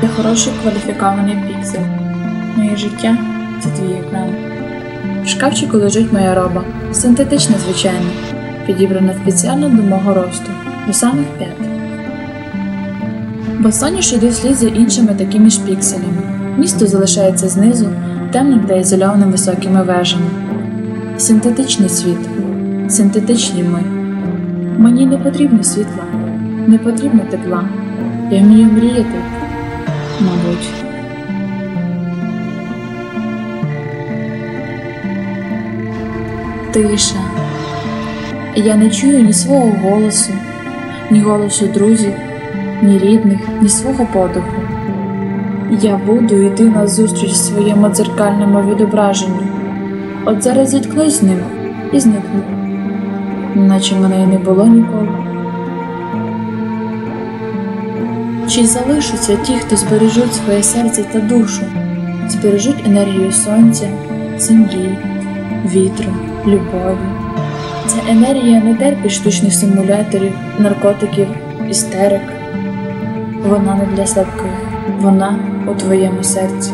Ти хороший кваліфікований піксель. Моє життя це твій екран. В шкафчику лежить моя роба, синтетична, звичайно, підібрана спеціально до мого росту, до самих п'ят. Босоніж іду вслід за іншими такими ж пікселями. Місто залишається знизу, темним та ізольованим високими вежами. Синтетичний світ, синтетичні ми. Мені не потрібно світла, не потрібно тепла. Я вмію мріяти, мабуть. Тиша. Я не чую ні свого голосу, ні голосу друзів, ні рідних, ні свого подиху. Я буду йти назустріч своєму дзеркальному відображенню. От зараз зіткнусь з ним і зникну, наче мене й не було ніколи. Чи залишаться ті, хто збережуть своє серце та душу, збережуть енергію сонця, землі, вітру, любові? Ця енергія не терпить штучних симуляторів, наркотиків, істерик. Вона не для слабких, вона у твоєму серці.